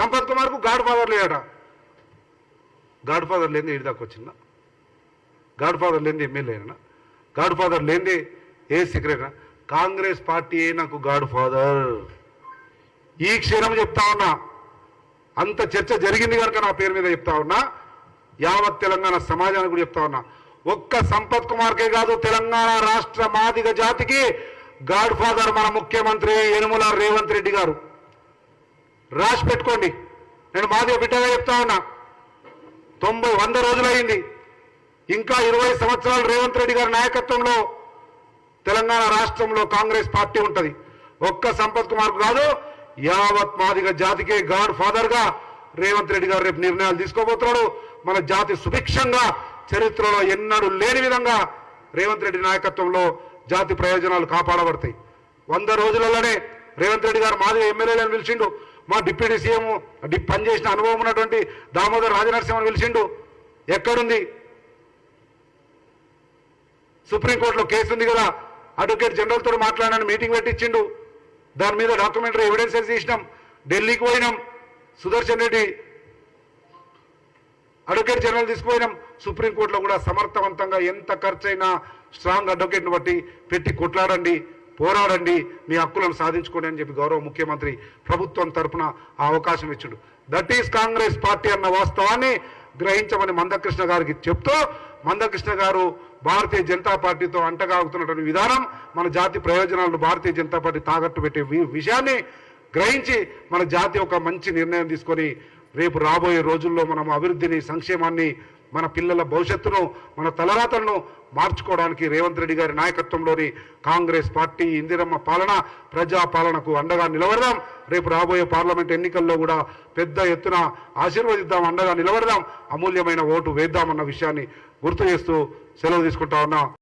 సంపత్ కుమార్కు godfather లేడట. Godfather లేని ఏడు దాకా వచ్చిందా? గాడ్ ఫాదర్ లేని ఎమ్మెల్యే అయినా? గాడ్ ఫాదర్ లేని ఏ సెక్రటరీ కాంగ్రెస్ పార్టీ నాకు గాడ్ ఫాదర్? ఈ క్షణం చెప్తా ఉన్నా. అంత చర్చ జరిగింది కనుక నా పేరు మీద చెప్తా ఉన్నా. యావత్ తెలంగాణ సమాజానికి కూడా చెప్తా ఉన్నా. ఒక్క సంపత్ కుమార్కే కాదు తెలంగాణ రాష్ట్ర మాదిగ జాతికి గాడ్ ఫాదర్ మన ముఖ్యమంత్రి యనుమల రేవంత్ రెడ్డి గారు. రాసి పెట్టుకోండి. నేను మాదిగ బిడ్డగా చెప్తా ఉన్నా. తొంభై వంద రోజులైంది. ఇంకా ఇరవై సంవత్సరాలు రేవంత్ రెడ్డి గారి నాయకత్వంలో తెలంగాణ రాష్ట్రంలో కాంగ్రెస్ పార్టీ ఉంటుంది. ఒక్క సంపత్ కుమార్ కాదు యావత్ మాదిగ జాతికే గాడ్ ఫాదర్గా రేవంత్ రెడ్డి గారు రేపు నిర్ణయాలు తీసుకోబోతున్నాడు. మన జాతి సుభిక్షంగా చరిత్రలో ఎన్నడూ లేని విధంగా రేవంత్ రెడ్డి నాయకత్వంలో జాతి ప్రయోజనాలు కాపాడబడతాయి. వంద రోజులలోనే రేవంత్ రెడ్డి గారు మాది ఎమ్మెల్యేలను పిలిచిండు. మా డిప్యూటీ సీఎం డి- పనిచేసిన అనుభవం ఉన్నటువంటి దామోదర్ రాజనరసింహను పిలిచిండు ఎక్కడుంది? సుప్రీంకోర్టులో కేసు ఉంది కదా అడ్వకేట్ జనరల్తో మాట్లాడాను మాట్లాడాలని మీటింగ్ పెట్టించిండు దాని మీద డాక్యుమెంటరీ ఎవిడెన్సెస్ తీసినాం ఢిల్లీకి పోయినాం సుదర్శన్ రెడ్డి అడ్వకేట్ జనరల్ తీసుకుపోయినాం. సుప్రీంకోర్టులో కూడా సమర్థవంతంగా ఎంత ఖర్చైనా స్ట్రాంగ్ అడ్వకేట్ని బట్టి పెట్టి కొట్లాడండి. పోరాడండి మీ హక్కులను సాధించుకోండి అని చెప్పి గౌరవ ముఖ్యమంత్రి ప్రభుత్వం తరపున ఆ అవకాశం ఇచ్చుడు. దట్ ఈస్ కాంగ్రెస్ పార్టీ అన్న వాస్తవాన్ని గ్రహించమని మందకృష్ణ గారికి చెప్తూ మందకృష్ణ గారు భారతీయ జనతా పార్టీతో అంటగాగుతున్నటువంటి విధానం మన జాతి ప్రయోజనాలను భారతీయ జనతా పార్టీ తాకట్టు పెట్టే వి- విషయాన్ని గ్రహించి మన జాతి ఒక మంచి నిర్ణయం తీసుకొని రేపు రాబోయే రోజుల్లో మనం అభివృద్ధిని సంక్షేమాన్ని మన పిల్లల భవిష్యత్తును మన తలరాతలను మార్చుకోవడానికి రేవంత్ రెడ్డి గారి నాయకత్వంలోని కాంగ్రెస్ పార్టీ ఇందిరమ్మ పాలన ప్రజా పాలనకు అండగా నిలబడదాం. రేపు రాబోయే పార్లమెంట్ ఎన్నికల్లో కూడా పెద్ద ఎత్తున ఆశీర్వదిద్దాం అండగా నిలబడదాం. అమూల్యమైన ఓటు వేద్దామన్న విషయాన్ని గుర్తు చేస్తూ సెలవు తీసుకుంటా ఉన్నా.